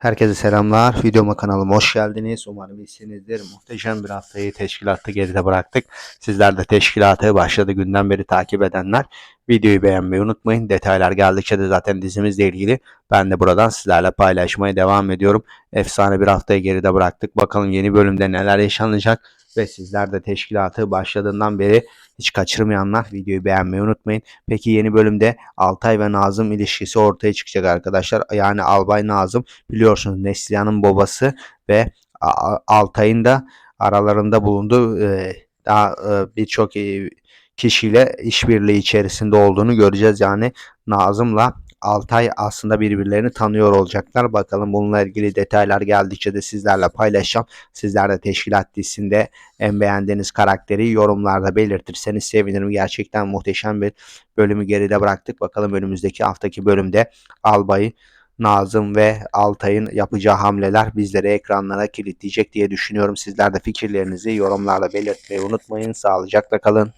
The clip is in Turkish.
Herkese selamlar. Videoma kanalıma hoş geldiniz. Umarım iyisinizdir. Muhteşem bir haftayı teşkilatta geride bıraktık. Sizler de teşkilatı başladı günden beri takip edenler videoyu beğenmeyi unutmayın. Detaylar geldikçe de zaten dizimizle ilgili ben de buradan sizlerle paylaşmaya devam ediyorum. Efsane bir haftayı geride bıraktık. Bakalım yeni bölümde neler yaşanacak ve sizler de teşkilatı başladığından beri hiç kaçırmayanlar videoyu beğenmeyi unutmayın. Peki yeni bölümde Altay ve Nazım ilişkisi ortaya çıkacak arkadaşlar. Yani Albay Nazım biliyorsunuz Neslihan'ın babası ve Altay'ın da aralarında bulunduğu e, daha e, birçok e, kişiyle işbirliği içerisinde olduğunu göreceğiz. Yani Nazım'la Altay aslında birbirlerini tanıyor olacaklar. Bakalım bununla ilgili detaylar geldikçe de sizlerle paylaşacağım. Sizler de Teşkilat dizisinde en beğendiğiniz karakteri yorumlarda belirtirseniz sevinirim. Gerçekten muhteşem bir bölümü geride bıraktık. Bakalım önümüzdeki haftaki bölümde Albay'ı Nazım ve Altay'ın yapacağı hamleler bizleri ekranlara kilitleyecek diye düşünüyorum. Sizler de fikirlerinizi yorumlarda belirtmeyi unutmayın. Sağlıcakla kalın.